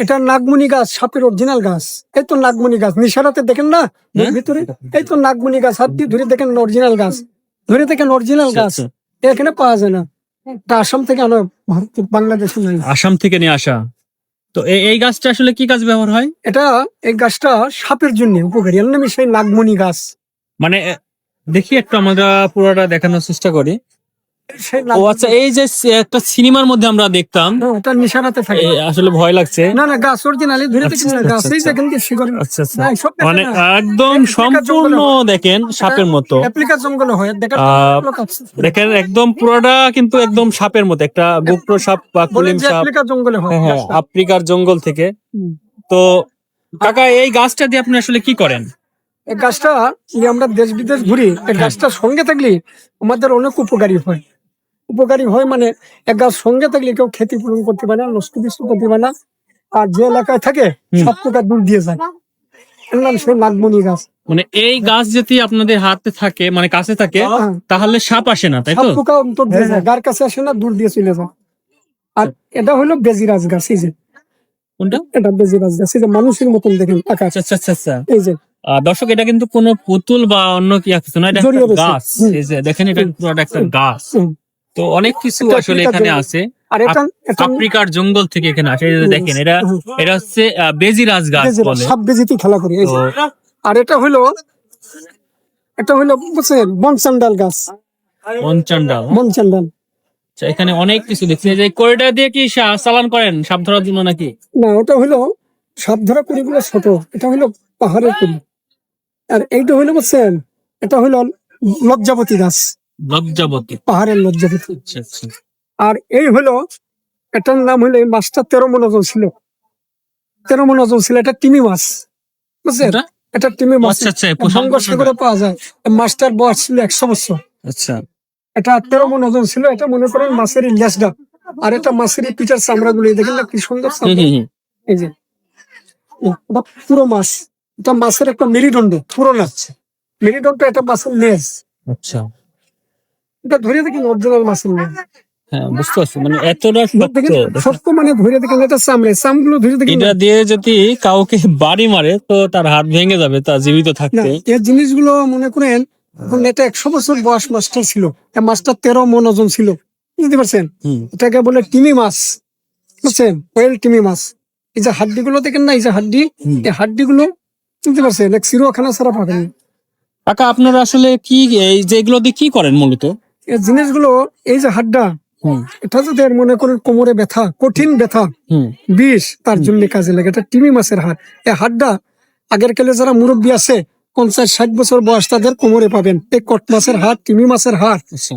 এটা নাগমণি গাছ সাপের অরিজিনাল গাছ। এই তো নাগমণি গাছ। নিশারাতে দেখেন না? হ্যাঁ? ভিতরে? এই তো নাগমণি গাছ। হাত দিয়ে ধরে দেখেন অরিজিনাল গাছ। ধরে দেখেন অরিজিনাল গাছ। আচ্ছা। এখানে পাওয়া যায় না। এটা আসাম থেকে আনা ভারত বাংলাদেশে আসাম থেকে নিয়ে আসা। তো এই- গাছটা আসলে কি কাজ ব্যবহার হয়? এটা এই গাছটা সাপের জন্য উপকারী। এর নামই সেই নাগমণি গাছ। মানে দেখি একটু আমরা পুরোটা দেখানোর চেষ্টা করি। ও আচ্ছা এই যে একটা সিনেমার মধ্যে আমরা দেখতাম। হ্যাঁ, এটা নিশারাতে থাকে। আসলে ভয় লাগছে। না না গাছ অরিজিনালি ধরে গাছ এই। দেখেন কি শিকড়। আচ্ছা আচ্ছা। দেখেন মানে একদম সম্পূর্ণ দেখেন সাপের মতো। জঙ্গলে হয় আছে। দেখেন একদম পুরোটা কিন্তু একদম সাপের মতো একটা গোপ্র সাপ বা কুলিম সাপ। অ্যাপ্লিকা জঙ্গলে হয় হ্যাঁ হ্যাঁ আফ্রিকার জঙ্গল থেকে। তো কাকা এই গাছটা দিয়ে আপনি আসলে কি করেন? এই গাছটা আমরা দেশ বিদেশ ঘুরি এই গাছটা সঙ্গে থাকলে আমাদের অনেক উপকারী হয়। উপকারী হয় মানে এক গাছ সঙ্গে থাকলে কেউ ক্ষতি পূরণ করতে পারে না নষ্ট কিছু করতে পারে না। আর যে এলাকায় থাকে সব প্রকার দূর দিয়ে যায়। নাম সেই নাগমণি গাছ। মানে এই গাছ যদি আপনাদের হাতে থাকে মানে কাছে থাকে হ্যাঁ। তাহলে সাপ আসে না তাই তো? পোকা অন্তর দিয়ে যায়। গার কাছে আসে না দূর দিয়ে চলে যায়। আর এটা হলো বেজিরাজ গাছ এই যে। কোনটা? এটা বেজিরাজ গাছ এই যে মানুষের মতন দেখেন আকাশ। আচ্ছা আচ্ছা আচ্ছা আচ্ছা। এই যে। দর্শক এটা কিন্তু কোনো পুতুল বা অন্য কি কিছু না এটা। গাছ এই যে দেখেন এটা পুরোটা একটা গাছ। তো অনেক কিছু আসলে এখানে আছে। আফ্রিকার জঙ্গল থেকে এখানে আসে। দেখেন এটা। এটা হচ্ছে বেজিরাজ গাছ বলে। সাপ বেজিতে খেলা করে। আর এটা হলো এটা হলো বুঝছেন বনচান্ডাল গাছ। পঞ্চান্ডাল বনচান্ডাল আচ্ছা, এখানে অনেক কিছু দেখছি। যে করিডর দিয়ে কি চালান করেন সাপ ধরার জন্য নাকি? না ওটা হলো সাপ ধরা কুড়িগুলো ছোট। এটা হলো পাহাড়ের কুড়ি। আর এইটা হলো বুঝছেন এটা হলো লজ্জাপতি গাছ। লজ্জাবতী। পাহাড়ের লজ্জাপতি আচ্ছা আচ্ছা। আর এই হলো এটার নাম হলো এই মাছটা তেরো মন ওজন ছিল। তেরো মন ওজন ছিল এটা তিমি মাছ। বুঝছেন? এটা? তিমি মাছ। আচ্ছা আচ্ছা বঙ্গোপসাগরে পাওয়া যায়। মাছটার বয়স ছিল একশো বছর। আচ্ছা। এটা তেরো মন ওজন ছিল এটা মনে করেন মাছের লেসটা আর এটা মাছের পিঠার চামড়া গুলি দেখেন না কি সুন্দর। এই যে। পুরো মাছ। এটা মাছের একটা মেরুদণ্ড পুরো লাগছে। মেরুদণ্ড এটা মাছের লেজ। আচ্ছা। এটা ধরে দেখেন অরিজিনাল লেজ হ্যাঁ বুঝতে পারছি। মানে এতটা শক্ত মানে ধরে দেখেন এটা চামড়ে চামগুলো ধরে দেখেন এটা দিয়ে যদি কাউকে বাড়ি মারে তো তার হাত ভেঙে যাবে তা জীবিত না থাকতে। এই জিনিসগুলো মনে করেন এটা একশো বছর বয়স মাছটা ছিল। মাছটা তেরো মন ওজন ছিল। বুঝতে পারছেন? এটাকে বলে টিমি মাছ। বুঝছেন? ওয়েল টিমি মাছ। এই যে হাড্ডি গুলো দেখেন না এই যে হাড্ডি? এই হাড্ডি গুলো চিনতে পারছেন? এক চিরখানা ছাড়া পাবেন। কাকা আপনারা আসলে কি এই যে এগুলো দিয়ে কি করেন মূলত? এই জিনিসগুলো এই যে হাড্ডা এটা যদি মনে করেন কোমরে ব্যথা কঠিন ব্যথা হুম। বিষ তার জন্য কাজে লাগে। এটা টিমি মাছের হাড়। এই হাড্ডা আগের কালে যারা মুরব্বী আছে পঞ্চাশ ষাট বছর বয়স তাদের কোমরে পাবেন। এই কট মাছের হাড় টিমি মাছের হাড়। আচ্ছা।